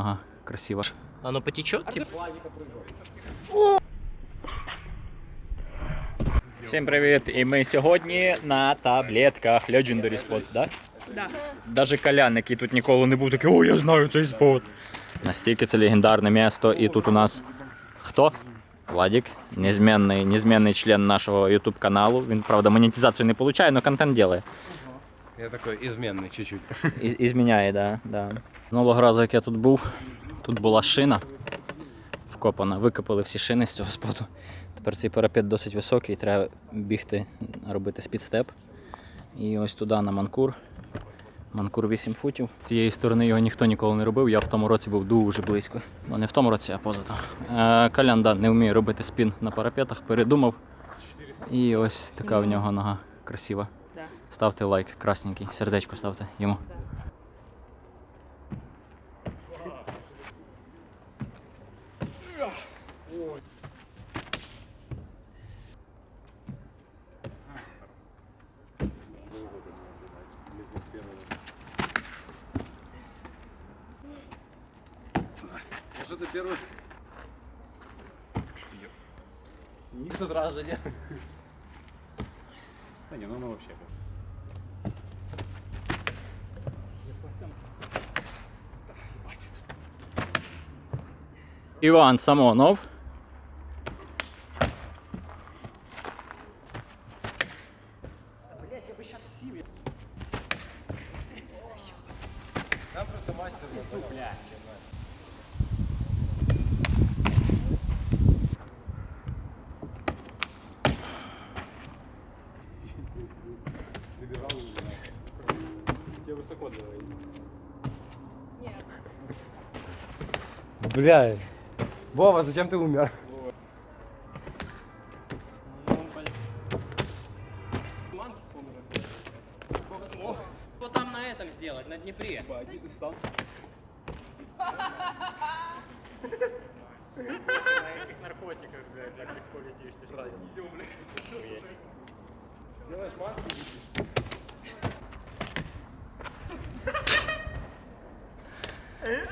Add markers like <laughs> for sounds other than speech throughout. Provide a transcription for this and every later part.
нога красива. Оно потечет? Всім привіт! І ми сьогодні на таблетках Legendary Spot, да? Да. Даже Колян, який тут ніколи не був, такий, о, я знаю цей спот. Настільки це легендарне місто, і тут у нас хто? Владик, незмінний, незмінний член нашого YouTube каналу. Він, правда, монетизацію не получає, але контент робить. Я такой изменный чуть-чуть. Із, ізміняє, да, да. Минулого разу, як я тут був, тут була шина вкопана. Викопали всі шини з цього споту. Тепер цей парапет досить високий, треба бігти, робити спідстеп. І ось туди на манкур. Манкур 8 футів. З цієї сторони його ніхто ніколи не робив. Я в тому році був дуже близько. Ну не в тому році, а поза там. Е, Колян да, не вміє робити спін на парапетах, передумав. І ось така в нього нога красива. Ставте лайк, красненький, сердечко ставте йому. Что ты первый? Сразу не. <laughs> Да не, ну оно вообще. Іван Самонов. Там просто мастер. Ну, блядь. Выбирал Тебе высоко давай. Нет. Бля. Вова, зачем ты умер? Что там на этом сделать, на Днепре? На этих наркотиках, блядь, так легко летишь. Ты что, идем, блядь. Делаешь манку?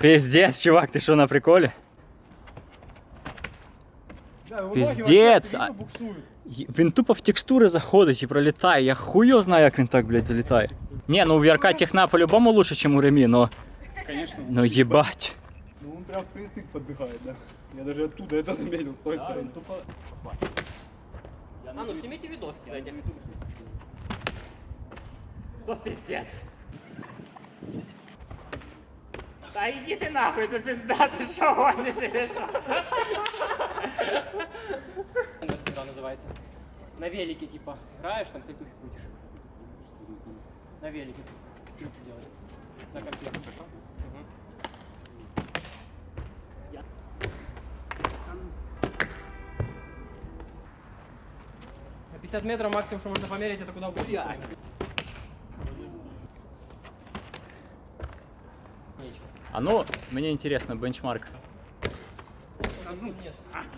Пиздец, чувак, ти що на приколі? Пиздец! а- Й- Він тупо в текстури заходить і пролітає. Я хуйо знаю, як він так, блядь, залітає. Ні, ну у Вірка техна по-любому лучше, ніж у Ремі, но. Конечно. Ну їбать. Ну он прям впритык подбегает, да. Я даже оттуда это заметил, с той стороны. А ну снимите видос, кидайте. О, пиздец. Да иди ты нахуй, это пизда, ты шо гонишь или шо? На велике, типа, играешь, там цепухи крутишь. На велике. Трюки делаешь. На. Я- На 50 метров максимум, что можно померить, это куда угодно. Нечего. А ну, мені інтересно, бенчмарк. Нет.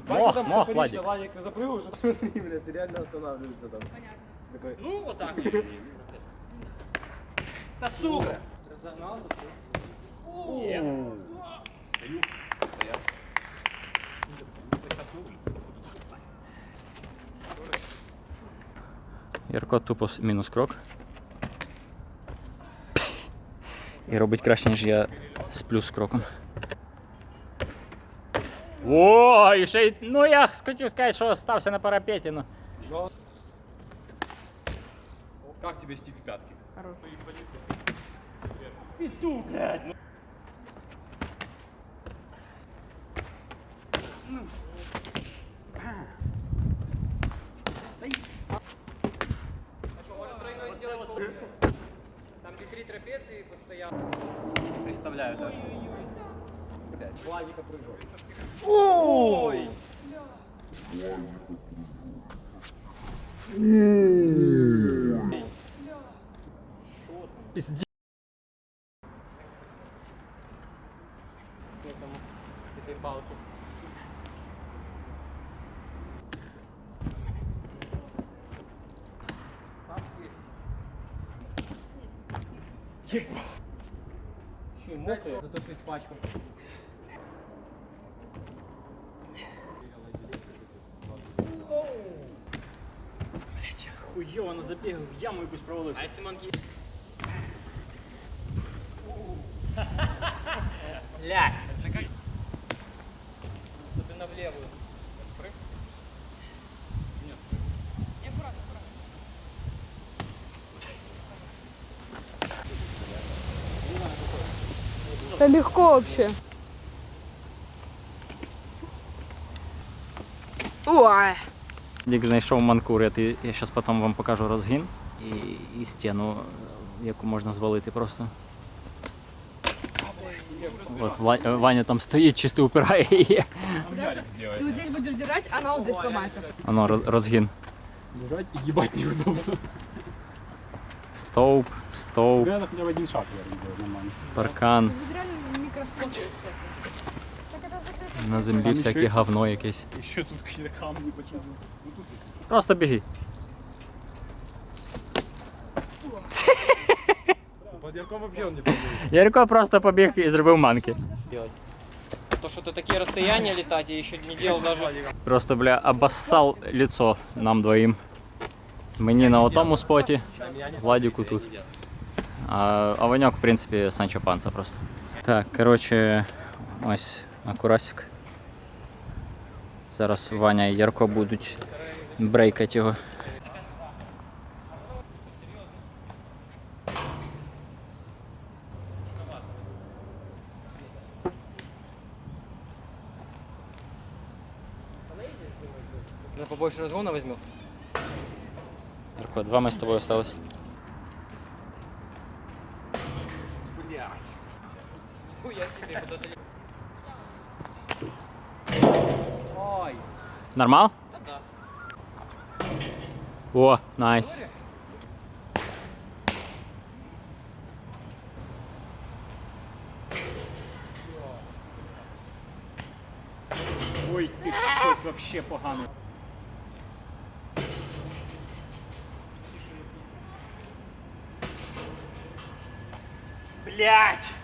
Мох, мох, Владик. Владик, ты запрыгнул уже, смотри, блядь, ты реально останавливаешься там. Понятно. Такой, Ну, вот так. да сука! Разогнал, Ярко тупо с- мінус крок. І робить краще, ніж я з плюс кроком. О, і ще й. Ну я хотів сказати, що стався на парапеті, ну. Как тебе стик в пятки? Пизду, блядь. А что, можно тройной сделать? Там где три трапеции постоянно. Не представляю даже. блядь. Два Вика прыжок. Ой! Пизди. Этому, этой палки. Ебать. Еще и мокрый, зато ты испачкал. Хуйово, забігав, в яму якусь провалився. А если манки... Блять. Особенно в левую. Аккуратно, аккуратно. Да легко вообще. Ой. Дік знайшов манкур, я, зараз потім вам покажу розгін і, і стіну, яку можна звалити просто. От Ва- е, Ваня там стоїть, чисто упирає її. Ты вот здесь будешь держать, она вот здесь сломается. Воно роз- розгін. Лежать и ебать неудобно. Стовп, стовп, Надо хотя бы один шаг я делать нормально. паркан. Тут реально есть. На землі всяке говно якесь. Еще тут какие-то камни почему Ну тут Просто біжи. под Ярком вообще он не побыл. Ярко просто побіг і зробив манки. То, что ты такие расстояния летать, я еще не делал даже... Просто, бля, обоссал лицо нам двоїм. Мені на отому споті, Владіку тут. А, а Ваньок, в принципі, Санчо Панса просто. Так, коротше, ось акурасик. Зараз Ваня і Ярко будуть брейкати його. Ну, побольше разгона возьмем. Ярко, два ми з тобою осталось. Нормал? Да, да. О, найс. Ой, ти щось вообще погане. Блять!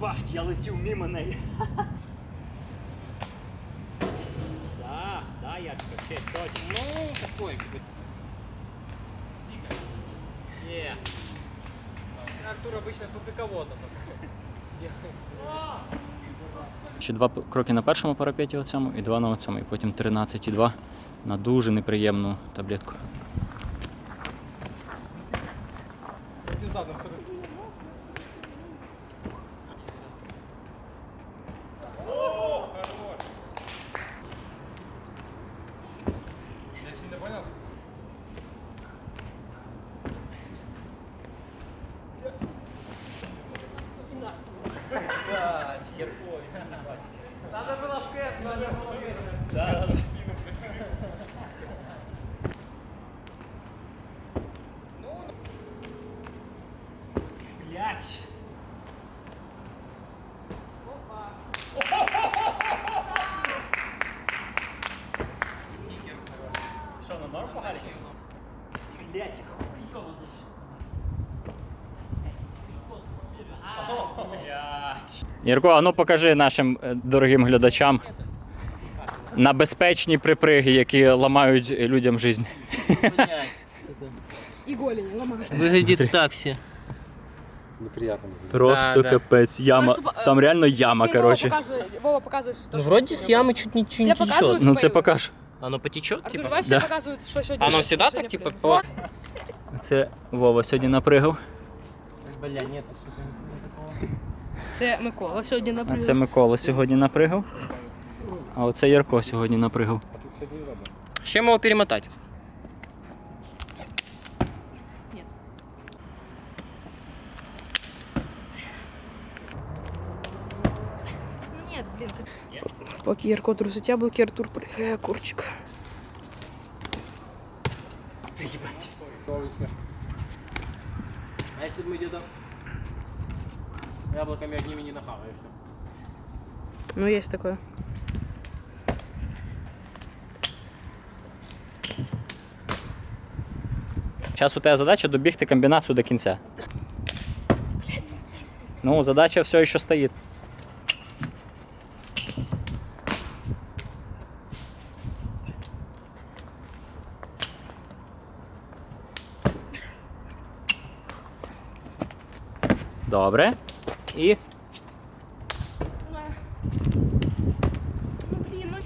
Ебать! Єбать, я летів мимо неї. Да, <laughs> да, я ще точно. Ну, такой, как бы... Не. Артур обычно высоководно. Ще два п- кроки на першому парапеті оцьому і два на оцьому, і потім 13,2 на дуже неприємну таблетку. Блять, хуйово Ярко, а ну покажи нашим е, дорогим глядачам на безпечні приприги, які ламають людям життя. И голени ломаются. Выглядит так все. Неприятно. Просто Да, да. капець, яма. Ну, чтобы, э, Там реально яма, Теперь короче. Вова показывает, Вова показывает, что Ну, что вроде сегодня с ямы было. чуть ничего Все не течет. показывают? Ну це Твою. покаж. Оно потечет, Артур, типа? все Да. показывают, что сегодня Оно всегда так, типа, по... Це Вова сьогодні напригав, Бля, нет. Це Микола сьогодні а наприклад. це Микола сьогодні напригав. А оце Ярко сьогодні напригав. Ще мого перемотати. перемотать? Поки Ярко трусить яблоки, Артур прыгає курчик. А если бы мы где-то яблоками одними не нахаваешься? Ну, есть такое. Зараз у тебе задача добігти комбінацію до кінця. Ну, задача все еще стоит. Добре. І Ну блін, ну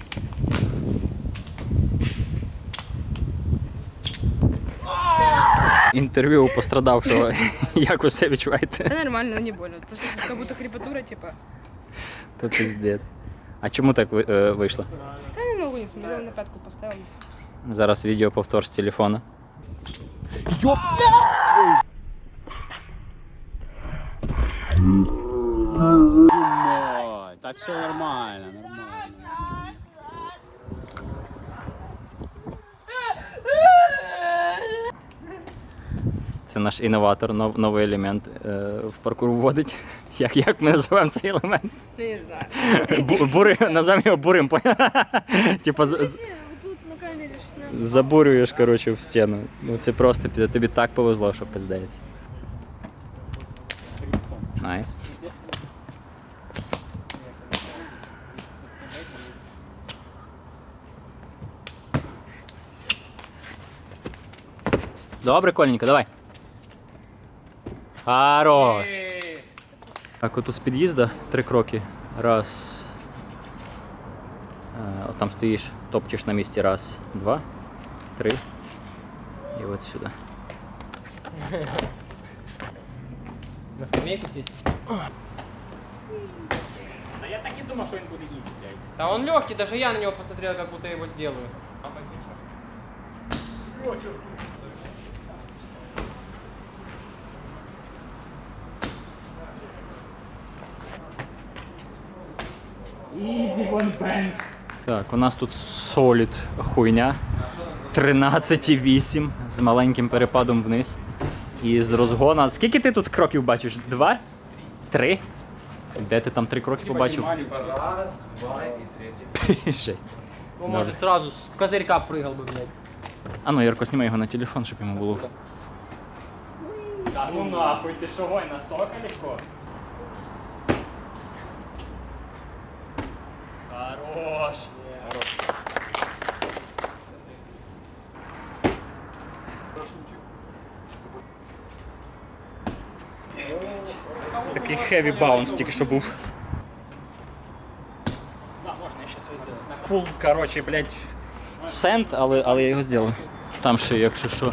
інтерв'ю у пострадавшого. <laughs> Як ви себе відчуваєте? Та нормально, не больно. Просто тут как будто крепатура, типа. То піздець. А чому так ви- е, вийшло? Та я ногу не смотрел, на пятку поставил. Зараз відео повтор з телефона. Ой, так все нормально, нормально. Це наш інноватор, нов- новий елемент е, в паркур вводить. <laughs> Як, як ми називаємо цей елемент? Ну, не знаю. Бури, називаємо його бурим. <laughs> Типа з- з- Тут на камері ж сняв. забурюєш коротше, в стіну. Ну це просто тобі так повезло, що пиздається. Найс. Добре, Коленька, давай. Хорош. Так, отут з під'їзда три кроки. Раз. Е, От там стоїш, топчеш на місці. Раз, два, три. І от сюди. На скамейку сесть. Та я так і думав, що він буде ізі, блядь. Да он легкий, даже я на него посмотрел, как будто его сделаю. Так, у нас тут солід хуйня. 13,8 з маленьким перепадом вниз. І з розгона. Скільки ти тут кроків бачиш? Два? Три? Де ти там три кроки побачив? Раз, два и третий. <laughs> Шесть. Ну, может, сразу с козырька прыгал бы, блядь. А ну, Ярко, знімай його на телефон, щоб йому було. Та ну нахуй, ти що гой, настолько легко? Хорош. Такий хеві баунс тільки що був. Фул, короче, блядь, сент, але, але я його зроблю. Там ще, якщо що,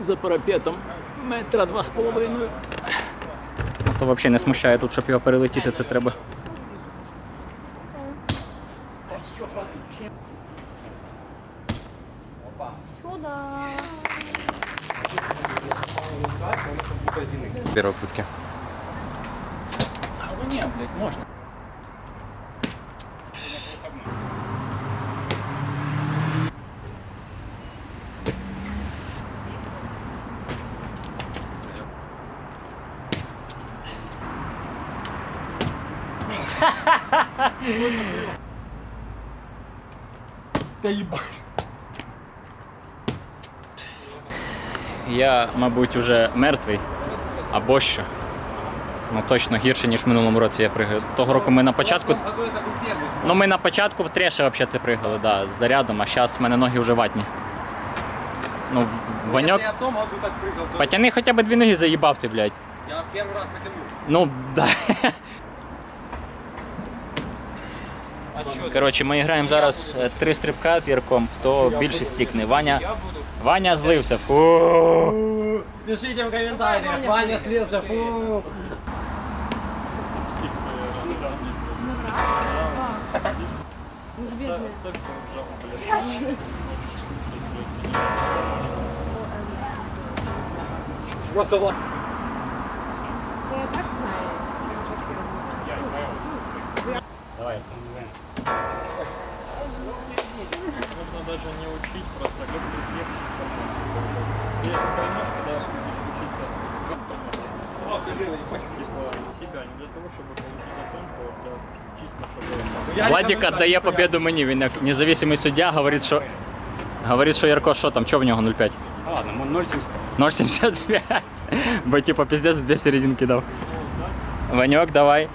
за парапетом метра два з половиною. То взагалі не смущає тут, щоб його перелетіти, це треба. Сюда. Первой путки. А, ну ні, блядь, можна. Я, мабуть, уже мертвий. Або що. Ну точно гірше, ніж в минулому році я пригаю. Того року ми на початку. Какой это был первый спорт? Ну ми на початку в треше взагалі це пригали, да, з зарядом, а зараз в мене ноги вже ватні. Ну, в- Ваньок. Если я в том году так прыгал, то Потяни хоча б дві ноги заїбав ти, блядь. я в первый раз потянул. Ну, да. Коротше, ми граємо зараз е, три стрибка з Ярком, хто більше стікне. Ваня, Ваня злився. Фу. Пишите в комментариях, Ваня слился, фу. Просто вот. Давай. Можно даже не учить, просто лег- легче информацию. Ты поймешь, когда будешь учиться. Себя не для того, чтобы получить оценку, а для чисто чтобы... Владик віддає победу мені. Він як независимий суддя говорить, що. Говорить, що Ярко, що там, що в нього 0,5? А, ладно, 0,75. 0,75. Бо типа піздець дві серединки дав. Ваньок, давай.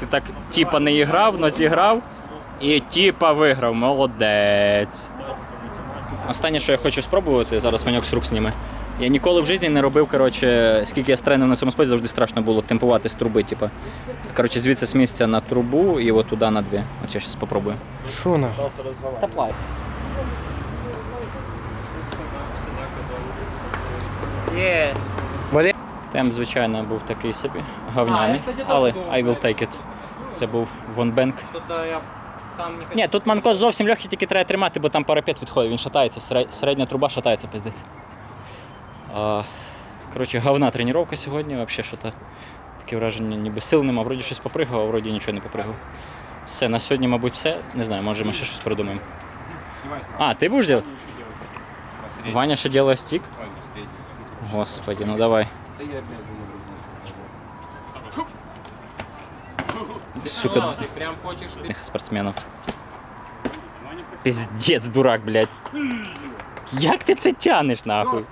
Ти так типа не іграв, но зіграв. І типа виграв. Молодець. Останнє, що я хочу спробувати, зараз Ваньок з рук зніме. Я ніколи в житті не робив, коротше, скільки я стренив на цьому спорті, завжди страшно було темпувати з труби, типа. Коротше, звідси з місця на трубу і от туди на дві. От я зараз спробую. Шо нахуй? Таплай. Є. Темп, звичайно, був такий собі, говняний, але I will take it. Це був вонбенк. Хотів. Ні, тут манко зовсім легкий, тільки треба тримати, бо там парапет відходить, він шатається, середня труба шатається, пиздець. А, коротше, говна тренування сьогодні, взагалі що то таке враження, ніби сил нема, вроді щось попригав, а вроді нічого не попригав. Все, на сьогодні, мабуть, все. Не знаю, може ми ще щось придумаємо. А, ти будеш робити? Ваня ще робить стік? Господи, ну давай. Сука, Ти прям хочеш спортсменов. Пиздец, дурак, блядь. Як ти це тянеш, нахуй?